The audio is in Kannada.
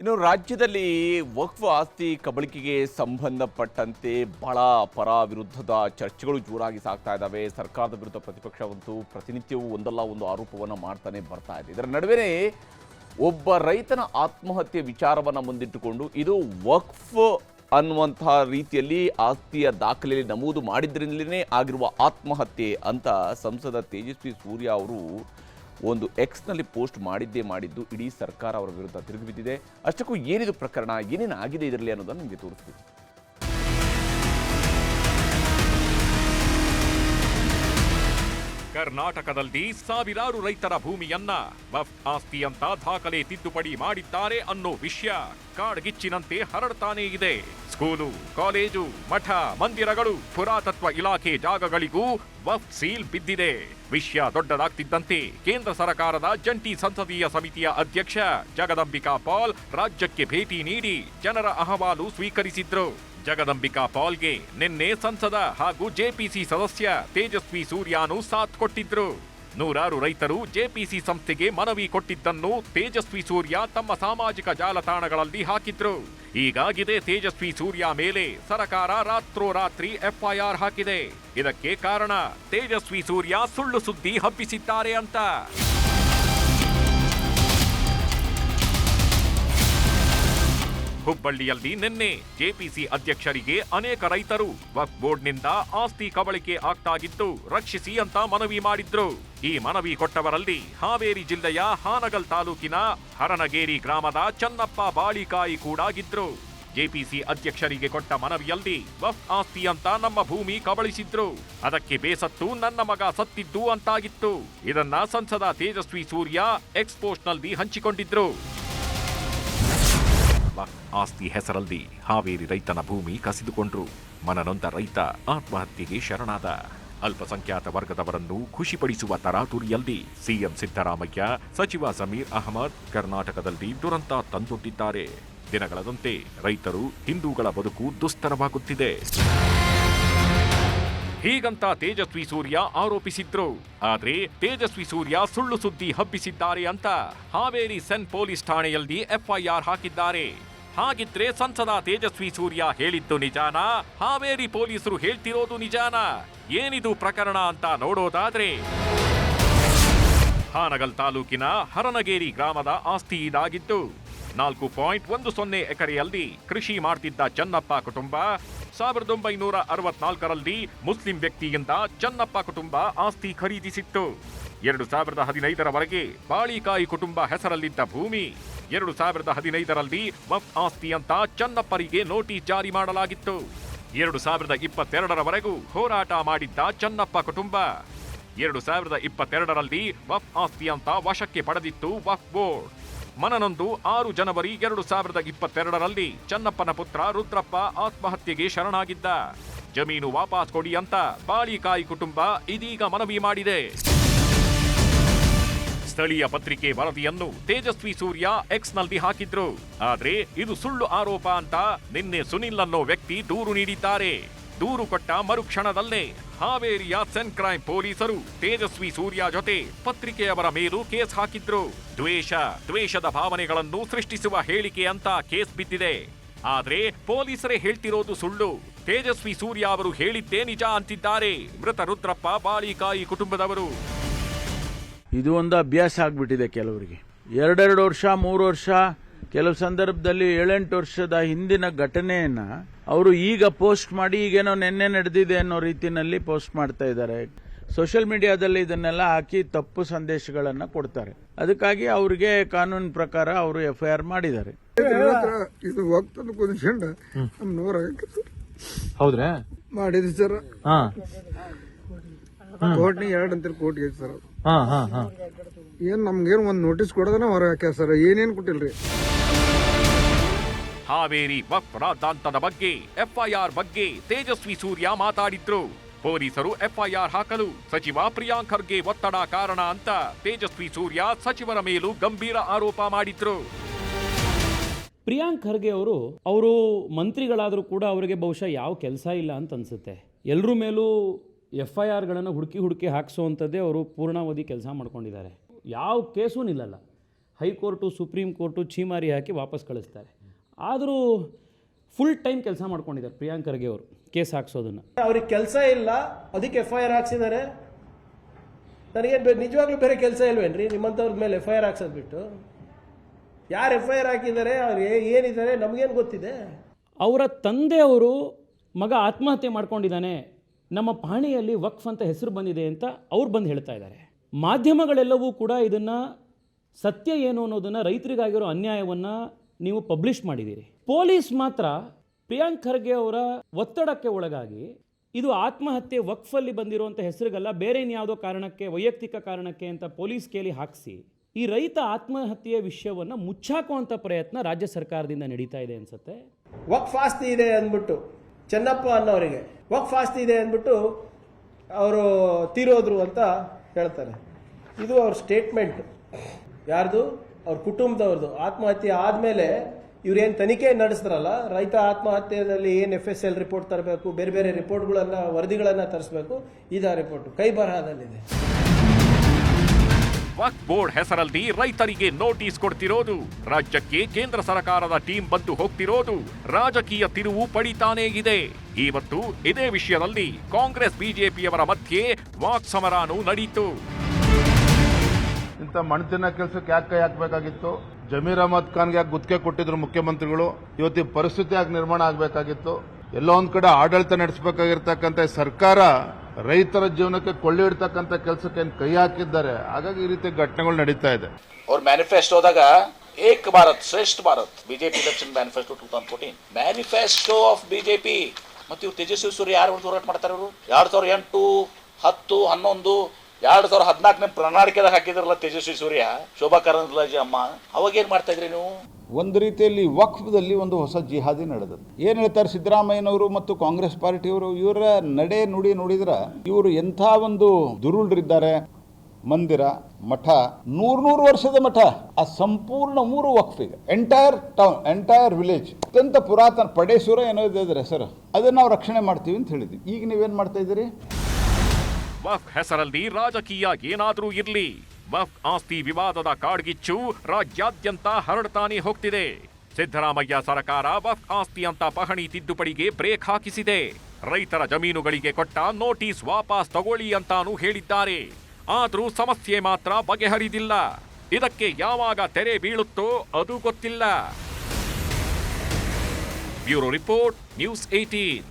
ಇನ್ನು ರಾಜ್ಯದಲ್ಲಿ ವಕ್ಫ್ ಆಸ್ತಿ ಕಬಳಿಕೆಗೆ ಸಂಬಂಧಪಟ್ಟಂತೆ ಬಹಳ ಪರ ವಿರುದ್ಧದ ಚರ್ಚೆಗಳು ಜೋರಾಗಿ ಸಾಗ್ತಾ ಇದ್ದಾವೆ. ಸರ್ಕಾರದ ವಿರುದ್ಧ ಪ್ರತಿಪಕ್ಷವಂತೂ ಪ್ರತಿನಿತ್ಯವೂ ಒಂದಲ್ಲ ಒಂದು ಆರೋಪವನ್ನು ಮಾಡ್ತಾನೆ ಬರ್ತಾ ಇದೆ. ಇದರ ನಡುವೆ ಒಬ್ಬ ರೈತನ ಆತ್ಮಹತ್ಯೆ ವಿಚಾರವನ್ನು ಮುಂದಿಟ್ಟುಕೊಂಡು ಇದು ವಕ್ಫ್ ಅನ್ನುವಂತಹ ರೀತಿಯಲ್ಲಿ ಆಸ್ತಿಯ ದಾಖಲೆಯಲ್ಲಿ ನಮೂದು ಮಾಡಿದ್ರಿಂದಲೇ ಆಗಿರುವ ಆತ್ಮಹತ್ಯೆ ಅಂತ ಸಂಸದ ತೇಜಸ್ವಿ ಸೂರ್ಯ ಅವರು ಒಂದು ಎಕ್ಸ್ನಲ್ಲಿ ಪೋಸ್ಟ್ ಮಾಡಿದ್ದೇ ಮಾಡಿದ್ದು ಇಡೀ ಸರ್ಕಾರ ಅವರ ವಿರುದ್ಧ ತಿರುಗಿಬಿದ್ದಿದೆ. ಅಷ್ಟಕ್ಕೂ ಏನಿದು ಪ್ರಕರಣ? ಏನೇನು ಆಗಿದೆ ಇದರಲ್ಲಿ ಅನ್ನೋದನ್ನು ನಿಮಗೆ ತೋರಿಸ್ತೀವಿ ಕರ್ನಾಟಕದಲ್ಲಿ ಸಾವಿರಾರು ರೈತರ ಭೂಮಿಯನ್ನ ವಫ್ ಆಸ್ತಿ ಅಂತ ದಾಖಲೆ ತಿದ್ದುಪಡಿ ಮಾಡಿದ್ದಾರೆ ಅನ್ನೋ ವಿಷಯ. ಕಾಡ್ಗಿಚ್ಚಿನಂತೆ ಹರಡ್ತಾನೇ ಇದೆ. ಸ್ಕೂಲು, ಕಾಲೇಜು, ಮಠ, ಮಂದಿರಗಳು, ಪುರಾತತ್ವ ಇಲಾಖೆ ಜಾಗಗಳಿಗೂ ವಫ್ ಸೀಲ್ ಬಿದ್ದಿದೆ. ವಿಷಯ ದೊಡ್ಡದಾಗ್ತಿದ್ದಂತೆ ಕೇಂದ್ರ ಸರ್ಕಾರದ ಜಂಟಿ ಸಂಸದೀಯ ಸಮಿತಿಯ ಅಧ್ಯಕ್ಷ ಜಗದಂಬಿಕಾ ಪಾಲ್ ರಾಜ್ಯಕ್ಕೆ ಭೇಟಿ ನೀಡಿ ಜನರ ಅಹವಾಲು ಸ್ವೀಕರಿಸಿದ್ರು. ಜಗದಂಬಿಕಾ ಪಾಲ್ಗೆ ನಿನ್ನೆ ಸಂಸದ ಹಾಗೂ ಜೆಪಿಸಿ ಸದಸ್ಯ ತೇಜಸ್ವಿ ಸೂರ್ಯಾನು ಸಾಥ್ ಕೊಟ್ಟಿದ್ರು. ನೂರಾರು ರೈತರು ಜೆಪಿಸಿ ಸಂಸ್ಥೆಗೆ ಮನವಿ ಕೊಟ್ಟಿದ್ದನ್ನು ತೇಜಸ್ವಿ ಸೂರ್ಯ ತಮ್ಮ ಸಾಮಾಜಿಕ ಜಾಲತಾಣಗಳಲ್ಲಿ ಹಾಕಿದ್ರು. ಈಗಾಗಿದೆ ತೇಜಸ್ವಿ ಸೂರ್ಯ ಮೇಲೆ ಸರಕಾರ ರಾತ್ರೋರಾತ್ರಿ ಎಫ್ಐಆರ್ ಹಾಕಿದೆ. ಇದಕ್ಕೆ ಕಾರಣ ತೇಜಸ್ವಿ ಸೂರ್ಯ ಸುಳ್ಳು ಸುದ್ದಿ ಹಬ್ಬಿಸಿದ್ದಾರೆ ಅಂತ. ಹುಬ್ಬಳ್ಳಿಯಲ್ಲಿ ನಿನ್ನೆ ಜೆಪಿಸಿ ಅಧ್ಯಕ್ಷರಿಗೆ ಅನೇಕ ರೈತರು ವಕ್ ಬೋರ್ಡ್ನಿಂದ ಆಸ್ತಿ ಕಬಳಿಕೆ ಆಗ್ತಾಗಿದ್ದು ರಕ್ಷಿಸಿ ಅಂತ ಮನವಿ ಮಾಡಿದ್ರು. ಈ ಮನವಿ ಕೊಟ್ಟವರಲ್ಲಿ ಹಾವೇರಿ ಜಿಲ್ಲೆಯ ಹಾನಗಲ್ ತಾಲೂಕಿನ ಹರನಗೇರಿ ಗ್ರಾಮದ ಚನ್ನಪ್ಪ ಬಾಳಿಕಾಯಿ ಕೂಡಾಗಿದ್ರು ಜೆಪಿಸಿ ಅಧ್ಯಕ್ಷರಿಗೆ ಕೊಟ್ಟ ಮನವಿಯಲ್ಲಿ ವಫ್ ಆಸ್ತಿ ಅಂತ ನಮ್ಮ ಭೂಮಿ ಕಬಳಿಸಿದ್ರು. ಅದಕ್ಕೆ ಬೇಸತ್ತು ನನ್ನ ಮಗ ಸತ್ತಿದ್ದು ಅಂತಾಗಿತ್ತು. ಇದನ್ನ ಸಂಸದ ತೇಜಸ್ವಿ ಸೂರ್ಯ ಎಕ್ಸ್ಪೋಸ್ಟ್ನಲ್ಲಿ ಹಂಚಿಕೊಂಡಿದ್ರು. ಆಸ್ತಿ ಹೆಸರಲ್ಲಿ ಹಾವೇರಿ ರೈತನ ಭೂಮಿ ಕಸಿದುಕೊಂಡ್ರು. ಮನನೊಂದ ರೈತ ಆತ್ಮಹತ್ಯೆಗೆ ಶರಣಾದ. ಅಲ್ಪಸಂಖ್ಯಾತ ವರ್ಗದವರನ್ನು ಖುಷಿಪಡಿಸುವ ತರಾತುರಿಯಲ್ಲಿ ಸಿಎಂ ಸಿದ್ದರಾಮಯ್ಯ, ಸಚಿವ ಸಮೀರ್ ಅಹಮದ್ ಕರ್ನಾಟಕದಲ್ಲಿ ದುರಂತ ತಂದೊಡ್ಡಿದ್ದಾರೆ. ದಿನಗಳದಂತೆ ರೈತರು ಹಿಂದೂಗಳ ಬದುಕು ದುಸ್ತರವಾಗುತ್ತಿದೆ. ಹೀಗಂತ ತೇಜಸ್ವಿ ಸೂರ್ಯ ಆರೋಪಿಸಿದ್ರು. ಆದ್ರೆ ತೇಜಸ್ವಿ ಸೂರ್ಯ ಸುಳ್ಳು ಸುದ್ದಿ ಹಬ್ಬಿಸಿದ್ದಾರೆ ಅಂತ ಹಾವೇರಿ ಸೆನ್ ಪೊಲೀಸ್ ಠಾಣೆಯಲ್ಲಿ ಎಫ್ಐಆರ್ ಹಾಕಿದ್ದಾರೆ. ಹಾಗಿದ್ರೆ ಸಂಸದ ತೇಜಸ್ವಿ ಸೂರ್ಯ ಹೇಳಿದ್ದು ನಿಜಾನಾ? ಹಾವೇರಿ ಪೊಲೀಸರು ಹೇಳ್ತಿರೋದು ನಿಜಾನಾ? ಏನಿದು ಪ್ರಕರಣ ಅಂತ ನೋಡೋದಾದ್ರೆ ಹಾನಗಲ್ ತಾಲೂಕಿನ ಹರನಗೇರಿ ಗ್ರಾಮದ ಆಸ್ತಿ ಇದಾಗಿದ್ದು, ನಾಲ್ಕು ಪಾಯಿಂಟ್ ಒಂದು ಸೊನ್ನೆ ಎಕರೆಯಲ್ಲಿ ಕೃಷಿ ಮಾಡ್ತಿದ್ದ ಚನ್ನಪ್ಪ ಕುಟುಂಬ, ಸಾವಿರದ ಒಂಬೈನೂರ ಅರವತ್ನಾಲ್ಕರಲ್ಲಿ ಮುಸ್ಲಿಂ ವ್ಯಕ್ತಿಯಿಂದ ಚನ್ನಪ್ಪ ಕುಟುಂಬ ಆಸ್ತಿ ಖರೀದಿಸಿತ್ತು. ಎರಡು ಸಾವಿರದ ಹದಿನೈದರವರೆಗೆ ಬಾಳಿಕಾಯಿ ಕುಟುಂಬ ಹೆಸರಲ್ಲಿದ್ದ ಭೂಮಿ. ಎರಡು ಸಾವಿರದ ಹದಿನೈದರಲ್ಲಿ ವಫ್ ಆಸ್ತಿ ಅಂತ ಚನ್ನಪ್ಪರಿಗೆ ನೋಟಿಸ್ ಜಾರಿ ಮಾಡಲಾಗಿತ್ತು. ಎರಡು ಸಾವಿರದ ಇಪ್ಪತ್ತೆರಡರವರೆಗೂ ಹೋರಾಟ ಮಾಡಿದ್ದ ಚನ್ನಪ್ಪ ಕುಟುಂಬ. ಎರಡು ಸಾವಿರದ ಇಪ್ಪತ್ತೆರಡರಲ್ಲಿ ವಫ್ ಆಸ್ತಿ ಅಂತ ವಶಕ್ಕೆ ಪಡೆದಿತ್ತು ವಫ್ ಬೋರ್ಡ್. ಮನನೊಂದು ಆರು ಜನವರಿ ಎರಡು ಸಾವಿರದ ಇಪ್ಪತ್ತೆರಡರಲ್ಲಿ ಚನ್ನಪ್ಪನ ಪುತ್ರ ರುದ್ರಪ್ಪ ಆತ್ಮಹತ್ಯೆಗೆ ಶರಣಾಗಿದ್ದ. ಜಮೀನು ವಾಪಸ್ ಕೊಡಿ ಅಂತ ಬಾಳಿಕಾಯಿ ಕುಟುಂಬ ಇದೀಗ ಮನವಿ ಮಾಡಿದೆ. ಸ್ಥಳೀಯ ಪತ್ರಿಕೆ ವರದಿಯನ್ನು ತೇಜಸ್ವಿ ಸೂರ್ಯ ಎಕ್ಸ್ನಲ್ಲಿ ಹಾಕಿದ್ರು. ಆದ್ರೆ ಇದು ಸುಳ್ಳು ಆರೋಪ ಅಂತ ನಿನ್ನೆ ಸುನಿಲ್ ಅನ್ನೋ ವ್ಯಕ್ತಿ ದೂರು ನೀಡಿದ್ದಾರೆ. ದೂರು ಕೊಟ್ಟ ಮರುಕ್ಷಣದಲ್ಲೇ ಹಾವೇರಿಯ ಸೆನ್ ಕ್ರೈಮ್ ಪೊಲೀಸರು ತೇಜಸ್ವಿ ಸೂರ್ಯ ಜೊತೆ ಪತ್ರಿಕೆಯವರ ಮೇಲೂ ಕೇಸ್ ಹಾಕಿದ್ರು. ದ್ವೇಷ, ದ್ವೇಷದ ಭಾವನೆಗಳನ್ನು ಸೃಷ್ಟಿಸುವ ಹೇಳಿಕೆ ಅಂತ ಕೇಸ್ ಬಿದ್ದಿದೆ. ಆದ್ರೆ ಪೊಲೀಸರೇ ಹೇಳ್ತಿರೋದು ಸುಳ್ಳು. ತೇಜಸ್ವಿ ಸೂರ್ಯ ಅವರು ಹೇಳಿದ್ದೇ ನಿಜ ಅಂತಿದ್ದಾರೆ. ಮೃತ ರುದ್ರಪ್ಪ, ಬಾಳಿಕಾಯಿ ಕುಟುಂಬದವರು. ಇದು ಒಂದು ಅಭ್ಯಾಸ ಆಗಿಬಿಟ್ಟಿದೆ ಕೆಲವರಿಗೆ. ಎರಡೆರಡು ವರ್ಷ ಮೂರು ವರ್ಷ ಕೆಲವು ಸಂದರ್ಭದಲ್ಲಿ ಏಳೆಂಟು ವರ್ಷದ ಹಿಂದಿನ ಘಟನೆಯನ್ನ ಅವರು ಈಗ ಪೋಸ್ಟ್ ಮಾಡಿ ಈಗೇನೋ ನಿನ್ನೆ ನಡೆದಿದೆ ಅನ್ನೋ ರೀತಿಯಲ್ಲಿ ಪೋಸ್ಟ್ ಮಾಡ್ತಾ ಇದ್ದಾರೆ. ಸೋಷಿಯಲ್ ಮೀಡಿಯಾದಲ್ಲಿ ಇದನ್ನೆಲ್ಲ ಹಾಕಿ ತಪ್ಪು ಸಂದೇಶಗಳನ್ನು ಕೊಡ್ತಾರೆ. ಅದಕ್ಕಾಗಿ ಅವರಿಗೆ ಕಾನೂನು ಪ್ರಕಾರ ಅವರು ಎಫ್ಐಆರ್ ಐ ಆರ್ ಮಾಡಿದ್ದಾರೆ ಮಾಡಿದ್ವಿ ಸರ್. ಹಾ. ಕೋರ್ಟ್ನಿ ಎರಡ್ ಅಂತ ಕೋರ್ಟ್ಗೆ ಐತಿ ಸರ್ ಹಾ ಹಾ ಹಾ. ಏನ್ ನಮ್ಗೇನ್ ಒಂದ್ ನೋಟಿಸ್ ಕೊಡೋದನ್ನ ಹೊರ ಸರ್? ಏನೇನ್ ಕೊಟ್ಟಿಲ್ರಿ? ಹಾವೇರಿ ವಕ್ಫ್ ರಾದ್ದಾಂತದ ಬಗ್ಗೆ ಎಫ್ಐಆರ್ ಬಗ್ಗೆ ತೇಜಸ್ವಿ ಸೂರ್ಯ ಮಾತಾಡಿದ್ರು. ಪೊಲೀಸರು ಎಫ್ಐಆರ್ ಹಾಕಲು ಸಚಿವ ಪ್ರಿಯಾಂಕ್ ಖರ್ಗೆ ಒತ್ತಡ ಕಾರಣ ಅಂತ ತೇಜಸ್ವಿ ಸೂರ್ಯ ಸಚಿವರ ಮೇಲೂ ಗಂಭೀರ ಆರೋಪ ಮಾಡಿದ್ರು. ಪ್ರಿಯಾಂಕ್ ಖರ್ಗೆ ಅವರು ಅವರು ಮಂತ್ರಿಗಳಾದರೂ ಕೂಡ ಅವರಿಗೆ ಬಹುಶಃ ಯಾವ ಕೆಲಸ ಇಲ್ಲ ಅಂತ ಅನಿಸುತ್ತೆ. ಎಲ್ಲರೂ ಮೇಲೂ ಎಫ್ ಐ ಆರ್ಗಳನ್ನು ಹುಡುಕಿ ಹುಡುಕಿ ಹಾಕಿಸುವಂಥದ್ದೇ ಅವರು ಪೂರ್ಣಾವಧಿ ಕೆಲಸ ಮಾಡ್ಕೊಂಡಿದ್ದಾರೆ. ಯಾವ ಕೇಸೂ ನಿಲ್ಲಲ್ಲ. ಹೈಕೋರ್ಟು ಸುಪ್ರೀಂ ಕೋರ್ಟು ಛೀಮಾರಿ ಹಾಕಿ ವಾಪಸ್ ಕಳಿಸ್ತಾರೆ. ಆದರೂ ಫುಲ್ ಟೈಮ್ ಕೆಲಸ ಮಾಡ್ಕೊಂಡಿದ್ದಾರೆ ಪ್ರಿಯಾಂಕ್ ಖರ್ಗೆ ಅವರು ಕೇಸ್ ಹಾಕ್ಸೋದನ್ನು. ಅವ್ರಿಗೆ ಕೆಲಸ ಇಲ್ಲ. ಅದಕ್ಕೆ ಎಫ್ ಐ ಆರ್ ಹಾಕ್ಸಿದ್ದಾರೆ. ನನಗೆ ನಿಜವಾಗ್ಲೂ ಬೇರೆ ಕೆಲಸ ಇಲ್ವೇನ್ರಿ? ನಿಮ್ಮಂಥವ್ರ ಮೇಲೆ ಎಫ್ ಐ ಆರ್ ಹಾಕ್ಸೋದು ಬಿಟ್ಟು. ಯಾರು ಎಫ್ ಐ ಆರ್ ಹಾಕಿದ್ದಾರೆ? ಅವ್ರು ಏನಿದ್ದಾರೆ? ನಮಗೇನು ಗೊತ್ತಿದೆ? ಅವರ ತಂದೆಯವರು ಮಗ ಆತ್ಮಹತ್ಯೆ ಮಾಡ್ಕೊಂಡಿದ್ದಾನೆ. ನಮ್ಮ ಪಾಣಿಯಲ್ಲಿ ವಕ್ಫ್ ಅಂತ ಹೆಸರು ಬಂದಿದೆ ಅಂತ ಅವ್ರು ಬಂದು ಹೇಳ್ತಾ ಇದ್ದಾರೆ. ಮಾಧ್ಯಮಗಳೆಲ್ಲವೂ ಕೂಡ ಇದನ್ನು ಸತ್ಯ ಏನು ಅನ್ನೋದನ್ನು ರೈತರಿಗಾಗಿರೋ ಅನ್ಯಾಯವನ್ನು ನೀವು ಪಬ್ಲಿಷ್ ಮಾಡಿದ್ದೀರಿ. ಪೊಲೀಸ್ ಮಾತ್ರ ಪ್ರಿಯಾಂಕ್ ಖರ್ಗೆ ಅವರ ಒತ್ತಡಕ್ಕೆ ಒಳಗಾಗಿ ಇದು ಆತ್ಮಹತ್ಯೆ ವಕ್ಫಲ್ಲಿ ಬಂದಿರುವಂಥ ಹೆಸರಿಗಲ್ಲ, ಬೇರೆ ಇನ್ಯಾವುದೋ ಕಾರಣಕ್ಕೆ, ವೈಯಕ್ತಿಕ ಕಾರಣಕ್ಕೆ ಅಂತ ಪೊಲೀಸ್ ಕೇಳಿ ಹಾಕಿಸಿ ಈ ರೈತ ಆತ್ಮಹತ್ಯೆಯ ವಿಷಯವನ್ನು ಮುಚ್ಚಾಕುವಂಥ ಪ್ರಯತ್ನ ರಾಜ್ಯ ಸರ್ಕಾರದಿಂದ ನಡೀತಾ ಇದೆ ಅನ್ಸುತ್ತೆ. ವಕ್ಫ್ ಆಸ್ತಿ ಇದೆ ಅಂದ್ಬಿಟ್ಟು ಚೆನ್ನಪ್ಪ ಅನ್ನೋರಿಗೆ ವಕ್ಫ್ ಆಸ್ತಿ ಇದೆ ಅಂದ್ಬಿಟ್ಟು ಅವರು ತೀರೋದ್ರು ಅಂತ ಹೇಳ್ತಾರೆ. ಇದು ಅವ್ರ ಸ್ಟೇಟ್ಮೆಂಟ್ ಯಾರ್ದು? ಅವ್ರ ಕುಟುಂಬದವ್ರದ್ದು ಆತ್ಮಹತ್ಯೆ ಆದಮೇಲೆ ಇವ್ರೇನು ತನಿಖೆ ನಡೆಸಿದ್ರಲ್ಲ, ರೈತ ಆತ್ಮಹತ್ಯೆಯಲ್ಲಿ ಏನು ಎಫ್ ಎಸ್ ಎಲ್ ರಿಪೋರ್ಟ್ ತರಬೇಕು, ಬೇರೆ ಬೇರೆ ರಿಪೋರ್ಟ್ಗಳನ್ನು ವರದಿಗಳನ್ನು ತರಿಸ್ಬೇಕು ಆ ರಿಪೋರ್ಟ್ ಕೈ ಬರಹದಲ್ಲಿದೆ. ವಕ್ಫ್ ಬೋರ್ಡ್ ಹೆಸರಲ್ಲಿ ರೈತರಿಗೆ ನೋಟಿಸ್ ಕೊಡ್ತಿರೋದು. ರಾಜ್ಯಕ್ಕೆ ಕೇಂದ್ರ ಸರ್ಕಾರದ ಟೀಮ್ ಬಂದು ಹೋಗ್ತಿರೋದು. ರಾಜಕೀಯ ತಿರುವು ಪಡಿತಾನೇ ಇದೆ. ಇವತ್ತು ಇದೇ ವಿಷಯದಲ್ಲಿ ಕಾಂಗ್ರೆಸ್ ಬಿಜೆಪಿಯವರ ಮಧ್ಯೆ ವಾಕ್ ಸಮರಾನು ನಡೀತು. ಇಂಥ ಮಣ್ತಿನ ಕೆಲಸಕ್ಕೆ ಯಾಕೆ ಕೈ ಹಾಕಬೇಕಾಗಿತ್ತು? ಜಮೀರ್ ಅಹಮದ್ ಖಾನ್ಗೆ ಯಾಕೆ ಗುತ್ತಿಗೆ ಕೊಟ್ಟಿದ್ರು ಮುಖ್ಯಮಂತ್ರಿಗಳು? ಇವತ್ತಿನ ಪರಿಸ್ಥಿತಿ ಯಾಕೆ ನಿರ್ಮಾಣ ಆಗಬೇಕಾಗಿತ್ತು? ಎಲ್ಲೋ ಒಂದ್ ಕಡೆ ಆಡಳಿತ ನಡೆಸಬೇಕಾಗಿರ್ತಕ್ಕಂಥ ಸರ್ಕಾರ ರೈತರ ಜೀವನಕ್ಕೆ ಕೊಳ್ಳೆ ಇಡ್ತಕ್ಕಂಥ ಕೆಲಸಕ್ಕೆ ಕೈ ಹಾಕಿದ್ದಾರೆ? ಹಾಗಾಗಿ ಈ ರೀತಿ ಘಟನೆಗಳು ನಡೀತಾ ಇದೆ. ಅವ್ರ ಮ್ಯಾನಿಫೆಸ್ಟೋದಾಗ Ek Bharat, Shreshtha Bharat BJP election manifesto two thousand fourteen manifesto of BJP ಮತ್ತು ಇವ್ರು ತೇಜಸ್ವಿ ಸೂರ್ಯ ಯಾರು ಹೋರಾಟ ಮಾಡ್ತಾರೆ ಇವರು? ಎರಡು ಸಾವಿರ ಎಂಟು, ಹತ್ತು, ಹನ್ನೊಂದು, ಎರಡು ಸಾವಿರ ಹದಿನಾಲ್ಕನೇ ಪ್ರಣಾಳಿಕೆದಾಗ ಹಾಕಿದ್ರಲ್ಲ ತೇಜಸ್ವಿ ಸೂರ್ಯ, ಶೋಭಾ ಕರಂದ್ಲಾಜಿ ಅಮ್ಮ. ಅವಾಗ ಏನ್ ಮಾಡ್ತಾ ಇದ್ರಿ ನೀವು? ಒಂದು ರೀತಿಯಲ್ಲಿ ವಕ್ಫದಲ್ಲಿ ಒಂದು ಹೊಸ ಜಿಹಾದಿ ನಡೆದದ್ದು. ಏನು ಹೇಳ್ತಾರೆ ಸಿದ್ದರಾಮಯ್ಯನವರು ಮತ್ತು ಕಾಂಗ್ರೆಸ್ ಪಾರ್ಟಿಯವರು? ಇವರ ನಡೆ ನುಡಿ ನೋಡಿದ್ರೆ ಇವರು ಎಂಥ ಒಂದು ದುರುಳರಿದ್ದಾರೆ. ಮಂದಿರ, ಮಠ, ನೂರ್ ನೂರು ವರ್ಷದ ಮಠ. ಆ ಸಂಪೂರ್ಣ ಮೂರು ವಕ್ಫಿಗೆ ಎಂಟೈರ್ ಟೌನ್ ಎಂಟೈರ್ ವಿಲೇಜ್ ಅತ್ಯಂತ ಪುರಾತನ ಪಡೇಶ್ವರ ಏನೋ ಇದೆ ಸರ್ ಅದನ್ನ ನಾವು ರಕ್ಷಣೆ ಮಾಡ್ತೀವಿ ಅಂತ ಹೇಳಿದ್ವಿ. ಈಗ ನೀವೇನ್ ಮಾಡ್ತಾ ಇದ್ದೀರಿ? ವಕ್ಫ್ ಹೆಸರಲ್ಲಿ ರಾಜಕೀಯ ಏನಾದರೂ ಇರ್ಲಿ. ವಫ್ ಆಸ್ತಿ ವಿವಾದದ ಕಾಡ್ಗಿಚ್ಚು ರಾಜ್ಯಾದ್ಯಂತ ಹರಡ್ತಾನೆ ಹೋಗ್ತಿದೆ. ಸಿದ್ದರಾಮಯ್ಯ ಸರ್ಕಾರ ವಫ್ ಆಸ್ತಿ ಅಂತ ಪಹಣಿ ತಿದ್ದುಪಡಿಗೆ ಬ್ರೇಕ್ ಹಾಕಿಸಿದೆ. ರೈತರ ಜಮೀನುಗಳಿಗೆ ಕೊಟ್ಟ ನೋಟಿಸ್ ವಾಪಸ್ ತಗೊಳ್ಳಿ ಅಂತಾನೂ ಹೇಳಿದ್ದಾರೆ. ಆದರೂ ಸಮಸ್ಯೆ ಮಾತ್ರ ಬಗೆಹರಿದಿಲ್ಲ. ಇದಕ್ಕೆ ಯಾವಾಗ ತೆರೆ ಬೀಳುತ್ತೋ ಅದು ಗೊತ್ತಿಲ್ಲ. Bureau report, news eighteen